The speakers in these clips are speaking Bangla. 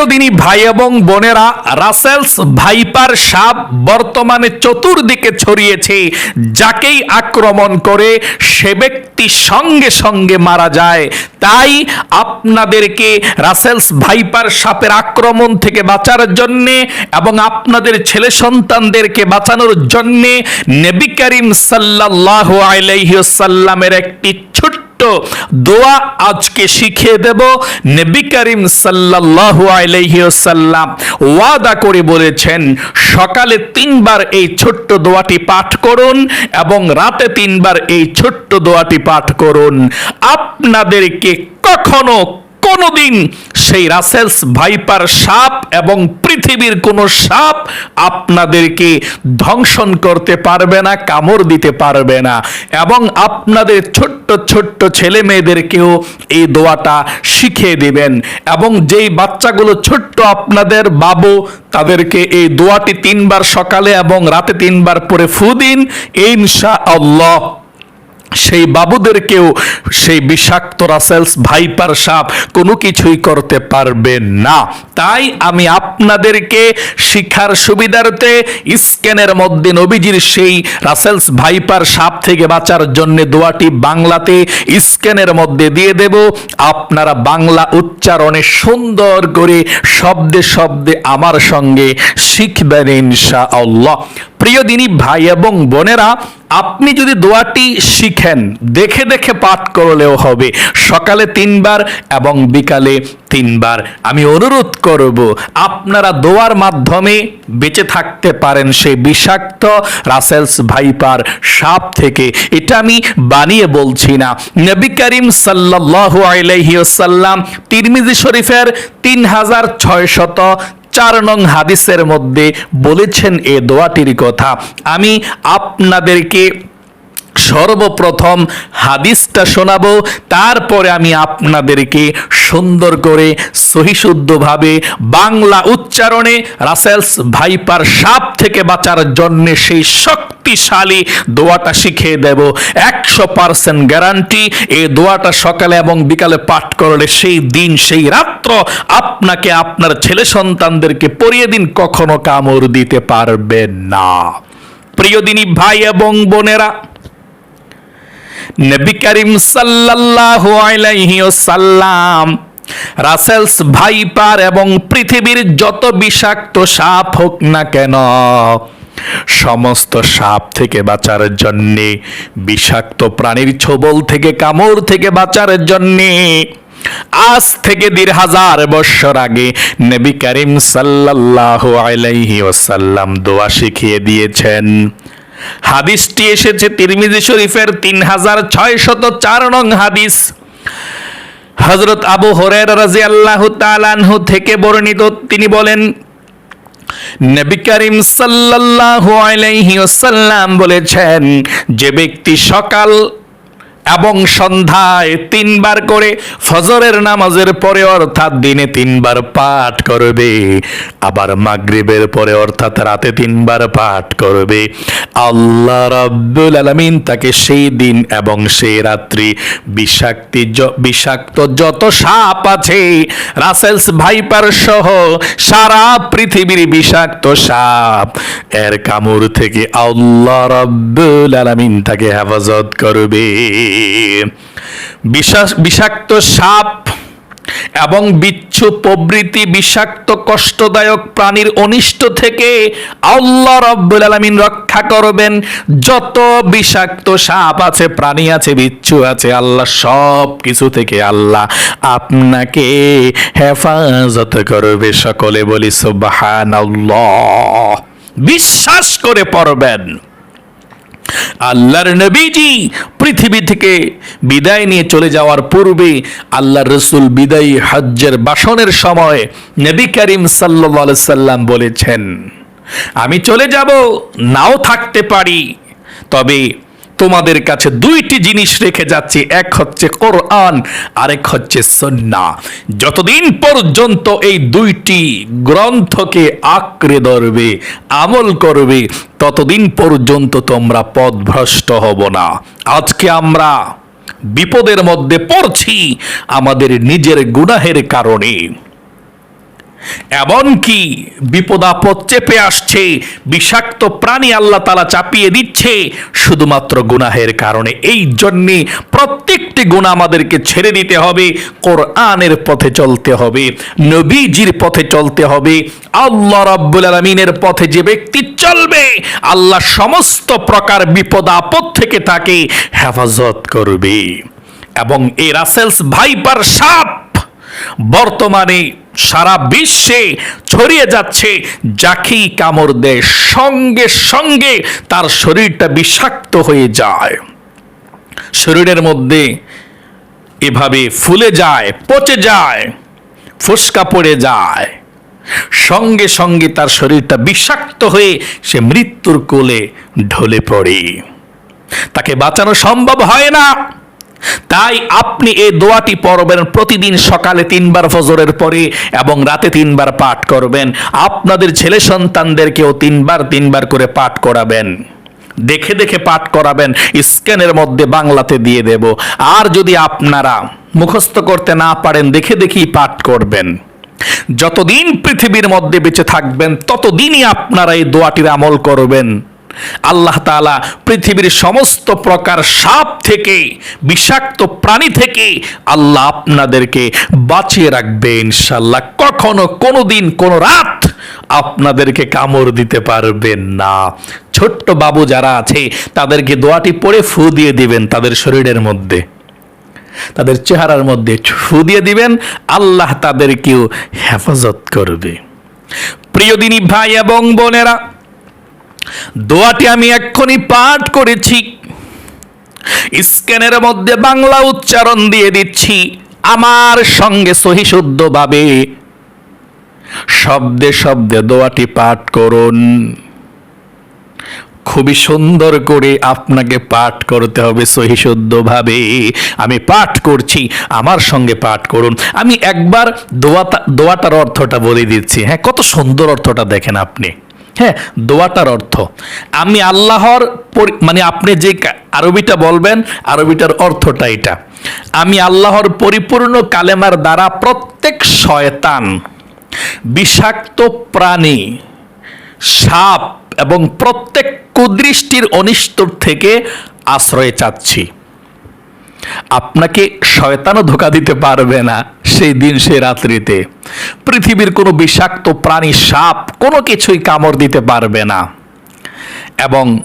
প্রিয় দিনী ভাই এবং বোনেরা, রাসেলস ভাইপার সাপ বর্তমানে চতুর্দিকে ছড়িয়েছে, যাকেই আক্রমণ করে সে ব্যক্তি সঙ্গে সঙ্গে মারা যায়। তাই আপনাদেরকে রাসেলস ভাইপার সাপের আক্রমণ থেকে বাঁচার জন্যে এবং আপনাদের ছেলে সন্তানদেরকে বাঁচানোর জন্যে নবী করিম সাল্লাহ আলাইসাল্লামের একটি ছোট্ট দোয়া আজকে শিখিয়ে দেব। নবী করিম সাল্লাল্লাহু আলাইহি ওয়াসাল্লাম ওয়াদা করে বলেছেন, সকালে তিনবার এই ছোট্ট দোয়াটি পাঠ করুন এবং রাতে তিনবার এই ছোট্ট দোয়াটি পাঠ করুন। আপনাদেরকে কখনো কোনোদিন সেই রাসেলস ভাইপার সাপ এবং পৃথিবীর কোনো সাপ আপনাদেরকে ধ্বংসন করতে পারবে না, কামড় দিতে পারবে না এবং আপনাদের ছোট্ট ছোট্ট ছেলে মেয়েদেরকেও এই দোয়াটা শিখিয়ে দিবেন এবং যেই বাচ্চাগুলো ছোট্ট আপনাদের বাবু, তাদেরকে এই দোয়াটি তিনবার সকালে এবং রাতে তিনবার পরে ফু দিন। ইনশা আল্লাহ সেই বাবুদেরকেও সেই বিষাক্ত রাসেলস ভাইপার সাপ কোনো কিছুই করতে পারবে না। তাই আমি আপনাদেরকে শিক্ষার সুবিধার্থে স্ক্যানের মধ্যে নবীজির সেই রাসেলস ভাইপার সাপ থেকে বাঁচার জন্য দোয়াটি বাংলাতে স্ক্যানের মধ্যে দিয়ে দেব। আপনারা বাংলা উচ্চারণে সুন্দর করে শব্দে শব্দে আমার সঙ্গে শিখবেন ইনশা আল্লাহ প্রিয় দিনী ভাই এবং বোনেরা আপনি যদি দোয়াটি শিখেন, দেখে দেখে পাঠ করলেও হবে। সকালে তিনবার এবং বিকালে তিনবার। আমি অনুরোধ করব, আপনারা দোয়ার মাধ্যমে বেঁচে থাকতে পারেন সেই বিষাক্ত রাসেলস ভাইপার সাপ থেকে। এটা আমি বানিয়ে বলছি না। নবী করিম সাল্লাহ আলাইহিসাল্লাম তিরমিজি শরীফের তিন হাজার ছয়শত চার নং হাদিসের মধ্যে বলেছেন এ দোয়াটির কথা। আমি আপনাদেরকে সর্বপ্রথম হাদিসটা শোনাবো, তারপরে আমি আপনাদেরকে সুন্দর করে সহিশুদ্ধভাবে বাংলা উচ্চারণে রাসেলস ভাইপার সাপ থেকে বাঁচার জন্য সেই শক্তিশালী দোয়াটা শিখিয়ে দেব। একশো পার্সেন্ট গ্যারান্টি এই দোয়াটা সকালে এবং বিকালে পাঠ করলে সেই দিন, সেই রাত্র আপনাকে আপনার ছেলে সন্তানদেরকে পরিয়ে দিন, কখনো কামড় দিতে পারবে না। প্রিয় দিনী ভাই এবং বোনেরা নবী করিম সাল্লাল্লাহু আলাইহি ওয়াসাল্লাম, রাসেলস ভাইপার এবং পৃথিবীর যত বিষাক্ত সাপ হোক না কেন, সমস্ত সাপ থেকে বাঁচার জন্যে, বিষাক্ত প্রাণীর ছোবল থেকে কামড় থেকে বাঁচার জন্যে, আজ থেকে দেড় হাজার বছর আগে নবী করিম সাল্লাল্লাহু আলাইহি ওয়াসাল্লাম দোয়া শিখিয়ে দিয়েছেন। হাদিসটি এসেছে তিরমিজি শরীফের তিন হাজার ছয়শত চার নং হাদিস। হজরত আবু হরের রাজি আল্লাহ তালানহু থেকে বর্ণিত, তিনি বলেন, নবী করিম সাল্লাল্লাহু আলাইহি ওয়াসাল্লাম বলেছেন, যে ব্যক্তি সকাল এবং সন্ধ্যায় তিনবার করে ফজরের নামাজের পরে অর্থাৎ দিনে তিনবার পাঠ করবে। আবার মাগরিবের পরে অর্থাৎ রাতে তিনবার পাঠ করবে। আল্লাহ রাব্বুল আলামিন তাকে সেই দিন এবং সেই রাত্রি বিষাক্তি বিষাক্ত যত সাপ আছে, রাসেলস ভাইপার সহ সারা পৃথিবীর বিষাক্ত সাপ, এর কামড় থেকে আল্লাহ রাব্বুল আলামিন তাকে হেফাজত করবে। বিষাক্ত সাপ এবং বিচ্ছু প্রবৃত্তি বিষাক্ত কষ্টদায়ক প্রাণীর অনিষ্ট থেকে আল্লাহ রব্বুল আলামিন রক্ষা করবেন। যত বিষাক্ত সাপ আছে, প্রাণী আছে, বিচ্ছু আছে, আল্লাহ সব কিছু থেকে আল্লাহ আপনাকে হেফাজত করবে। সকলে বলি সুবহানাল্লাহ। বিশ্বাস করে পড়বেন। আল্লাহর নবীজি পৃথিবী থেকে বিদায় নিয়ে চলে যাওয়ার পূর্বে আল্লাহ রসুল বিদায়ী হজ্জের বাসনের সময় নবী করিম সাল্লা সাল্লাম বলেছেন, আমি চলে যাব, নাও থাকতে পারি, তবে তোমাদের কাছে দুইটি জিনিস রেখে যাচ্ছি, এক হচ্ছে কোরআন, আরেক হচ্ছে সন্না যতদিন পর্যন্ত এই দুইটি গ্রন্থকে আঁকড়ে ধরবে, আমল করবে, ততদিন পর্যন্ত তোমরা পথভ্রষ্ট হব না। আজকে আমরা বিপদের মধ্যে পড়ছি আমাদের নিজের গুনাহের কারণে। এমনকি বিপদ আপদ চেপে আসছে, বিষাক্ত প্রাণী আল্লাহ তালা চাপিয়ে দিচ্ছে, শুধুমাত্র গুনাহের কারণে। এই জন্যে প্রত্যেকটি গুণা আমাদেরকে ছেড়ে দিতে হবে, কোরআনের পথে চলতে হবে, নবীজির পথে চলতে হবে, আল্লাহ রাব্বুল আলমিনের পথে যে ব্যক্তি চলবে, আল্লাহ সমস্ত প্রকার বিপদ আপদ থেকে তাকে হেফাজত করবে। এবং এই রাসেলস ভাইপার সাপ বর্তমানে সারা বিশ্বে ছড়িয়ে যাচ্ছে যাকেই কামড় দেয় সঙ্গে সঙ্গে তার শরীরটা বিষাক্ত হয়ে যায়। শরীরের মধ্যে এভাবে ফুলে যায়, পচে যায়, ফুসকা পড়ে যায়। সঙ্গে সঙ্গে তার শরীরটা বিষাক্ত হয়ে সে মৃত্যুর কোলে ঢলে পড়ে। তাকে বাঁচানো সম্ভব হয় না। তাই আপনি এই দোয়াটি পড়বেন প্রতিদিন সকালে তিনবার ফজরের পরে এবং রাতে তিনবার পাঠ করবেন। আপনাদের ছেলে সন্তানদেরকেও তিনবার তিনবার করে পাঠ করাবেন। দেখে দেখে পাঠ করাবেন, স্ক্যানের মধ্যে বাংলাতে দিয়ে দেব। আর যদি আপনারা মুখস্থ করতে না পারেন, দেখে দেখেই পাঠ করবেন। যতদিন পৃথিবীর মধ্যে বেঁচে থাকবেন, ততদিনই আপনারা এই দোয়াটির আমল করবেন। আল্লাহ তাআলা পৃথিবীর সমস্ত প্রকার সাপ থেকে, বিষাক্ত প্রাণী থেকে আল্লাহ আপনাদেরকে বাঁচিয়ে রাখবে ইনশাল্লাহ কখনো কোনো দিন, কোনো রাত আপনাদেরকে কামড় দিতে পারবেন না। ছোট্ট বাবু যারা আছে, তাদেরকে দোয়াটি পড়ে ফু দিয়ে দিবেন তাদের শরীরের মধ্যে। তাদের চেহারার মধ্যে ফু দিয়ে দিবেন, আল্লাহ তাদেরকেও হেফাজত করবে। প্রিয় দিনী ভাই এবং বোনেরা দোয়াটি আমি এক্ষুনি পাঠ করেছি। স্ক্যানের মধ্যে বাংলা উচ্চারণ দিয়ে দিচ্ছি, আমার সঙ্গে সহিশুদ্ধভাবে। শব্দে শব্দে দোয়াটি পাঠ করুন। খুবই সুন্দর করে আপনাকে পাঠ করতে হবে সহিশুদ্ধভাবে। আমি পাঠ করছি, আমার সঙ্গে পাঠ করুন। আমি একবার দোয়াটা, দোয়াটার অর্থটা বলে দিচ্ছি। হ্যাঁ কত সুন্দর অর্থটা দেখেন আপনি। হ্যাঁ দোয়াটার অর্থ। আমি আল্লাহর মানে আপনি যে আরবিটা বলবেন, আরবিটার অর্থটা এটা। আমি আল্লাহর পরিপূর্ণ কালেমার দ্বারা প্রত্যেক শয়তান, বিষাক্ত প্রাণী, সাপ এবং প্রত্যেক কুদৃষ্টির অনিষ্টর থেকে আশ্রয় চাচ্ছি। আপনাকে শয়তানও ধোকা দিতে পারবে না সেই দিন সে রাত্রিতে। পৃথিবীর কোনো বিষাক্ত প্রাণী, সাপ কোনো কিছুই কামড় দিতে পারবে না। এবং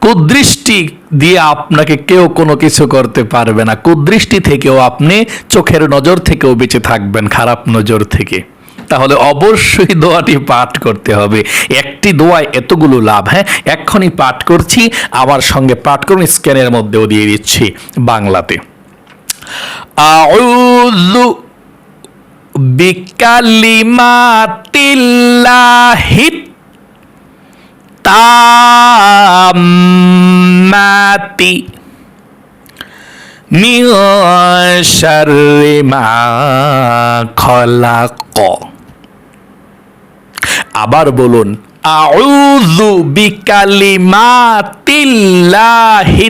কুদৃষ্টি দিয়ে আপনাকে কেউ কোনো কিছু করতে পারবে না। কুদৃষ্টি থেকেও আপনি চোখের নজর থেকেও বেঁচে থাকবেন, খারাপ নজর থেকে। তাহলে অবশ্যই দোয়াটি পাঠ করতে হবে। একটি দোয়ায় এতগুলো লাভ হ্যাঁ? এক্ষুনি পাঠ করছি আমার সঙ্গে পাঠ করুন, স্ক্যানের মধ্যেও দিয়ে দিচ্ছি বাংলাতে। আউযু বিকালিমাতিল্লাহি তাম্মাতি মিন শাররি খলাক। আবার বলুন, আউযু বিকালিমাতিল্লাহি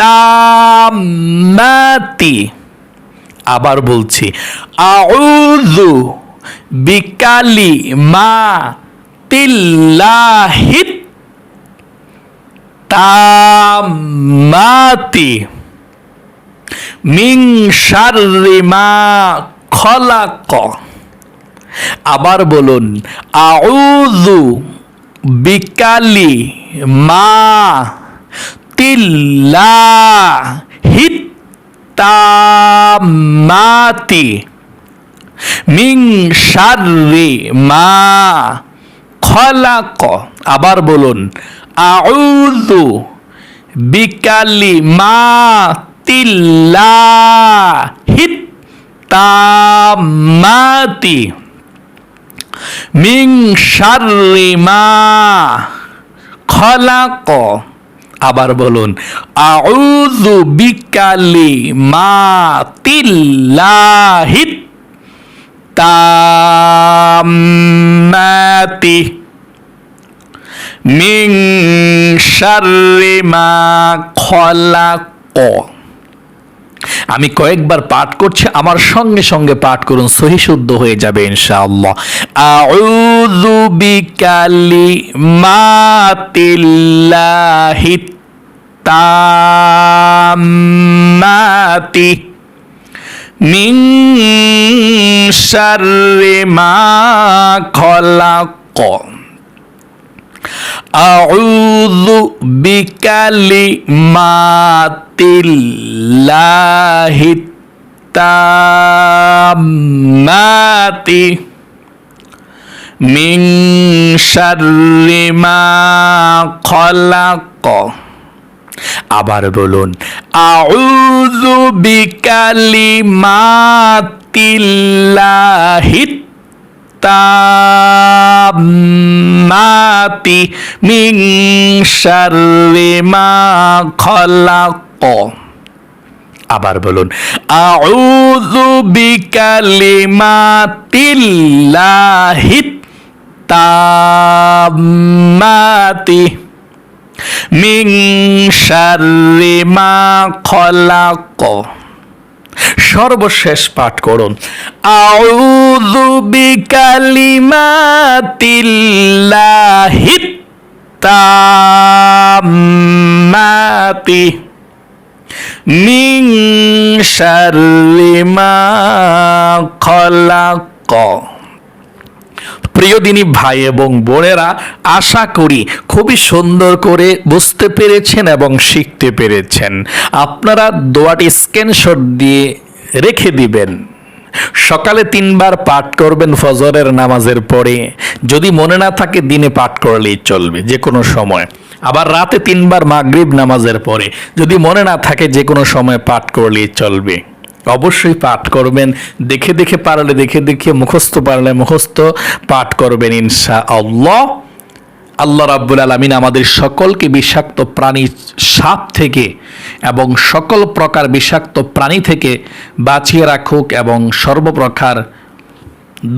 তাম্মাতি। আবার বলছি, আউযু বিকালি মা তিল্লাহি তাম্মাতি। মিং শাররি মা খলাক। আবার বলুন, আউযু বিকালি মা তিল্লা হিত তামাতি মিং শাররি মা খলাক। আবার বলুন, আউযু বিকালি মা তিল্লা হিত তামাতি মিং শাররি মা খলাক। আবার বলুন, আউযু বিকালি মা তিল্লাহিত তাম্মাতি। মিং শাররি মা খলাক। আমি কয়েকবার পাঠ করছি, আমার সঙ্গে সঙ্গে পাঠ করুন, সহি শুদ্ধ হয়ে যাবে ইনশাআল্লাহ। আউযু বিকালিমাতিল্লাহি তাম্মাতি মিন শাররি মা খলাক। আউযু বিকালিমাতিল্লাহি তাম্মাতি মিন শাররি মা খলাক। আবার বলুন আউযু বিকালিমাতিল্লাহি তাম্মাতি মিন শাররি মা খলাক আবার বলুন আউযু বিকালিমাতিল্লাহি তাম্মাতি মিন শাররি মা খলাক। সর্বশেষ পাঠ করুন। আউযু বিকালিমাতিল্লাহি তাম্মাতি মিন শাররি মা খলাক প্রিয় দিনী ভাই এবং বোনেরা, আশা করি খুবই সুন্দর করে বুঝতে পেরেছেন এবং শিখতে পেরেছেন। আপনারা দোয়াটি স্ক্রিনশট দিয়ে রেখে দিবেন। সকালে তিনবার পাঠ করবেন ফজরের নামাজের পরে। যদি মনে না থাকে দিনে পাঠ করলেই চলবে যে কোনো সময়। আবার রাতে তিনবার মাগরিব নামাজের পরে। যদি মনে না থাকে যে কোনো সময় পাঠ করলেই চলবে। অবশ্যই পাঠ করবেন। দেখে দেখে পারলে, দেখে দেখে মুখস্থ পারলে মুখস্থ পাঠ করবেন ইনশা আল্লাহ আল্লাহ রাব্বুল আলমিন আমাদের সকলকে বিষাক্ত প্রাণী সাপ থেকে এবং সকল প্রকার বিষাক্ত প্রাণী থেকে বাঁচিয়ে রাখুক এবং সর্বপ্রকার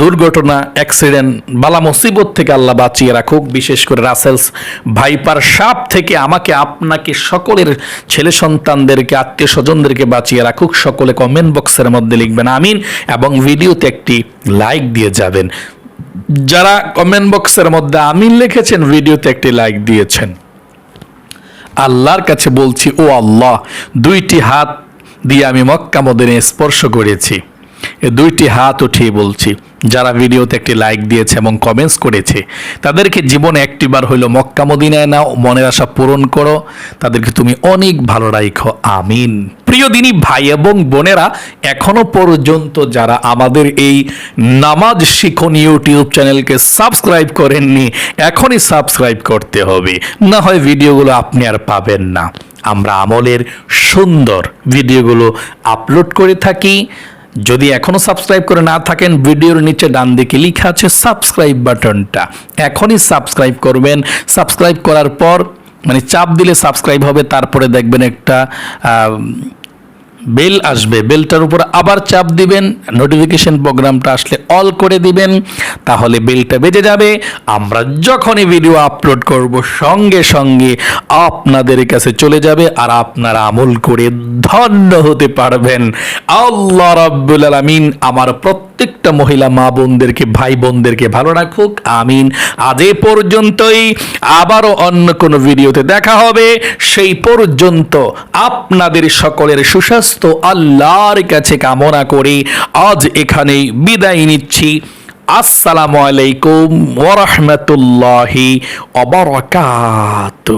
দুর্ঘটনা, অ্যাক্সিডেন্ট, বালা মুসিবত থেকে আল্লাহ বাঁচিয়ে রাখুক। বিশেষ করে রাসেলস ভাইপার সাপ থেকে আমাকে, আপনাকে, সকলের ছেলে সন্তানদেরকে, আত্মীয় স্বজনদেরকে বাঁচিয়ে রাখুক। সকলে কমেন্ট বক্সের মধ্যে লিখবেন আমিন এবং ভিডিওতে একটি লাইক দিয়ে যাবেন। যারা কমেন্ট বক্সের মধ্যে আমিন লিখেছেন, ভিডিওতে একটি লাইক দিয়েছেন। আল্লাহর কাছে বলছি ও আল্লাহ দুইটি হাত দিয়ে আমি মক্কা মদিনে স্পর্শ করেছি। দুইটি হাত উঠিয়ে বলছি, যারা ভিডিওতে একটি লাইক দিয়েছে এবং কমেন্টস করেছে, তাদেরকে জীবনে একটিবার হইল মক্কা মদিনায় নাও, মনের আশা পূরণ করো, তাদেরকে তুমি অনেক ভালো রাখো আমিন। প্রিয় দিনী ভাই এবং বোনেরা, এখনও পর্যন্ত যারা আমাদের এই নামাজ শিখন ইউটিউব চ্যানেলকে সাবস্ক্রাইব করেননি, এখনই সাবস্ক্রাইব করতে হবে, না হয় ভিডিওগুলো আপনি আর পাবেন না। আমরা আমলের সুন্দর ভিডিওগুলো আপলোড করে থাকি যদি এখনও সাবস্ক্রাইব করে না থাকেন, ভিডিওর নিচে ডান দিকে লেখা আছে সাবস্ক্রাইব বাটনটা। এখনই সাবস্ক্রাইব করবেন। সাবস্ক্রাইব করার পর মানে চাপ দিলে সাবস্ক্রাইব হবে, তারপরে দেখবেন একটা বেল আসবে। বেলটার উপর আবার চাপ দিবেন নোটিফিকেশন প্রোগ্রামটা আসলে অল করে দিবেন, তাহলে বেলটা বেজে যাবে। আমরা যখনই ভিডিও আপলোড করব, সঙ্গে সঙ্গে আপনাদের কাছে চলে যাবে আর আপনারা আমল করে ধন্য হতে পারবেন। আল্লাহ রাব্বুল আলামিন আমার প্রত্যেকটা মহিলা মা বোনদেরকে, ভাই বোনদেরকে ভালো রাখুক, আমিন। আজ এ পর্যন্তই, আবারও অন্য কোনো ভিডিওতে দেখা হবে। সেই পর্যন্ত আপনাদের সকলের সুস্বাস্থ্য, আল্লাহর কাছে কামনা করে। আজ এখানেই বিদায় নিচ্ছি। আসসালামু আলাইকুম ওরহমতুল্লাহি অবরকাত